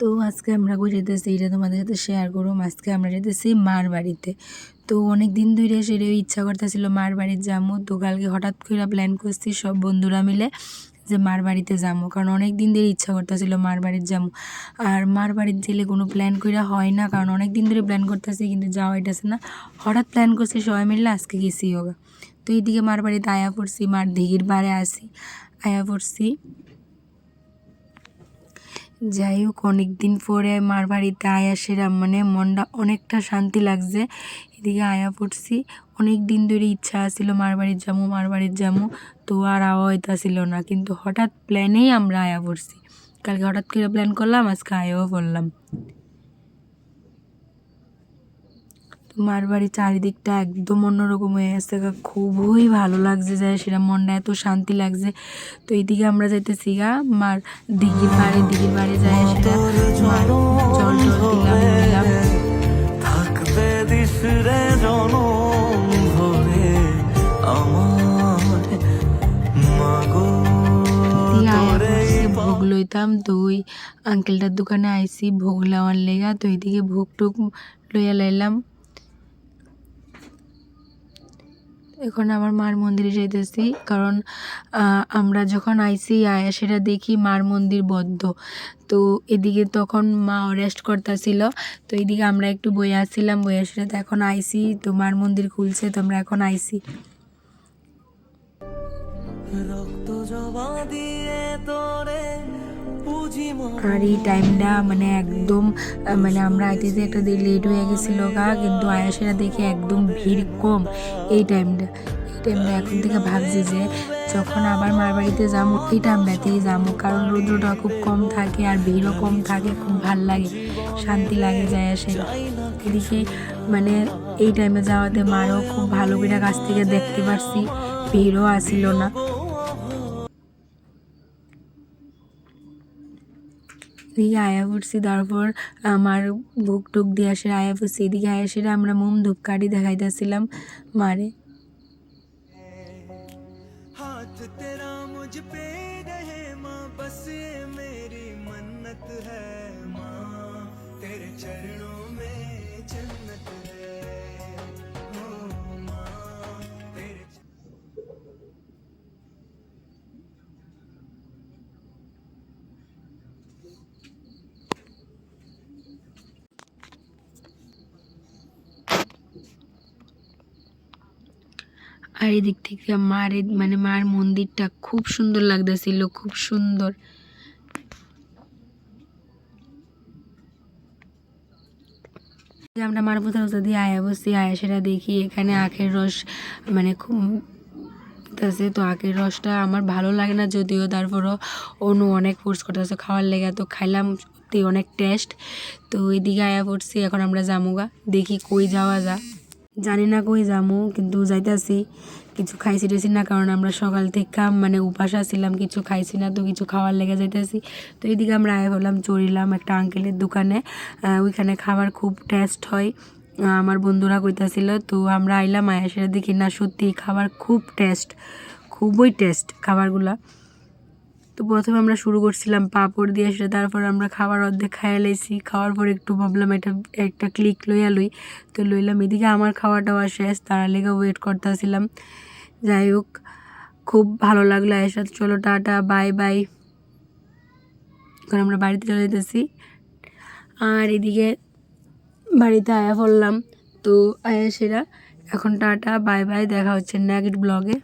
তো আজকে আমরা কই এটা তোমাদের সাথে শেয়ার করুম। আজকে আমরা যেতেছি মার বাড়িতে। তো অনেক দিন ধরে সেটা ইচ্ছা করতেছিল মার বাড়ির যাব তো কালকে হঠাৎ করে প্ল্যান করছি সব বন্ধুরা মিলে যে মার বাড়িতে যাব কারণ অনেক দিন ধরে ইচ্ছা করতেছিল মার বাড়ির যাব আর মার বাড়ির গেলে কোনো প্ল্যান কইরা হয় না, কারণ অনেক দিন ধরে প্ল্যান করতেছি, কিন্তু যাওয়া হইতেছে না। হঠাৎ প্ল্যান করছি সবাই মিলে, আজকে গেছি হোগা তো এইদিকে মার বাড়িতে আয়া পড়ছি, মার দিঘির বাড়ে আসি আয়া পড়ছি। যাই হোক অনেক দিন পরে মার বাড়িতে আয়া সেরাম মানে মনটা অনেকটা শান্তি লাগছে। এদিকে আয়া পড়ছি। অনেক দিন ধরে ইচ্ছা আসছিল মার বাড়ির যাব, মার বাড়ির যাব, তো আর আওয়া হইতাছিল না। কিন্তু হঠাৎ প্ল্যানেই আমরা আয়া পড়ছি। কালকে হঠাৎ করে প্ল্যান করলাম, আজকে আয়াও পড়লাম মার বাড়ির চারিদিকটা একদম অন্যরকম হয়ে গেছে গা। খুবই ভালো লাগছে যায় সেটা মনটা এত শান্তি লাগছে। তো এইদিকে আমরা যাইতেছি গা মার দিঘির বাড়ি দিঘির বাড়ি যায় সেটা মার জল দিলাম দিলাম। থাকবে দিশরে জনম ভরে আমার। মাগো দিয়ে আয়া পড়ছি, ভোগ লইতাম তো ওই আঙ্কেলটার দোকানে আইসি ভোগ লওয়ার লেগা। তো এইদিকে ভোগ টুক লইয়া লাইলাম। এখন আমার মার মন্দিরে যাইতেছি। কারণ আমরা যখন আইসি আয়া সেটা দেখি মার মন্দির বদ্ধ। তো এদিকে তখন মা রেস্ট করতেছিল। তো এদিকে আমরা একটু বই আসছিলাম বই আসলে তো এখন আইসি তো মার মন্দির খুলছে, তো আমরা এখন আইসি রক্ত জবা দিয়ে তোরে আর এই টাইমটা মানে একদম মানে আমরা আইতেতে একটা লেট হয়ে গেছিল গা, কিন্তু আয়াসেরা দেখে একদম ভিড় কম এই টাইমটা এই টাইমটা এখন থেকে ভাবছি যে যখন আবার মার বাড়িতে যাব, এই টাইমটাতেই যাব, কারণ রৌদ্রটা খুব কম থাকে আর ভিড়ও কম থাকে, খুব ভালো লাগে, শান্তি লাগে যায় আসে। এদিকে মানে এই টাইমে যাওয়াতে মারও খুব ভালো করে কাছ থেকে দেখতে পারছি, ভিড়ও আসিল না। এদিকে আয়া পড়ছি তারপর আমার ভোগ টুক দিয়ে আসে আয়া পড়ছি এদিকে আয়া সেটা আমরা মোম ধূপকাঠি দেখাইতেছিলাম মারে हाथ तेरा मुझ पे रहे माँ बस ये मेरी मन्नत है আর এদিক থেকে মার মানে মার মন্দিরটা খুব সুন্দর লাগতেছিল, খুব সুন্দর। আমরা মার পোতা পোতা দিয়ে আয়া বসি, আয়া সেটা দেখি, এখানে আখের রস মানে খুব আছে তো আখের রসটা আমার ভালো লাগে না, যদিও তারপরও অনু অনেক ফোর্স করতেছে। খাওয়ার লেগে তো খাইলাম অনেক টেস্ট তো ওইদিকে আয়া পড়ছি, এখন আমরা জামুগা দেখি কই যাওয়া যা জানি না কই যামু, কিন্তু যাইতাছি। কিছু খাইছি টেছি না, কারণ আমরা সকাল থেকে মানে উপাস ছিলাম কিছু খাইছি না, তো কিছু খাওয়ার লেগে যাইতাছি। তো এইদিকে আমরা আয় হলাম চড়িলাম একটা আঙ্কেলের দোকানে। ওইখানে খাবার খুব টেস্ট হয়। আমার বন্ধুরা কইতাছিল, তো আমরা আইলাম, আয়া সেটা দেখি না সত্যি খাবার খুব টেস্ট খুবই টেস্ট খাবারগুলা। তো প্রথমে আমরা শুরু করছিলাম পাঁপড় দিয়ে, সেটা তারপর আমরা খাবার অর্ধেক খাইয়া লাইছি। খাওয়ার পর একটু ভাবলাম এটা, একটা ক্লিক লইয়া লই। তো লইলাম এদিকে আমার খাওয়া টাওয়া শেষ, তার লেগে ওয়েট করতেছিলাম। যাই হোক, খুব ভালো লাগল এর সাথে চলো, টাটা বাই বাই এখন আমরা বাড়িতে চলে যেতেছি। আর এদিকে বাড়িতে আয়া পড়লাম। তো আয়া সেরা এখন টাটা বাই বাই দেখা হচ্ছে নেক্সট ব্লগে।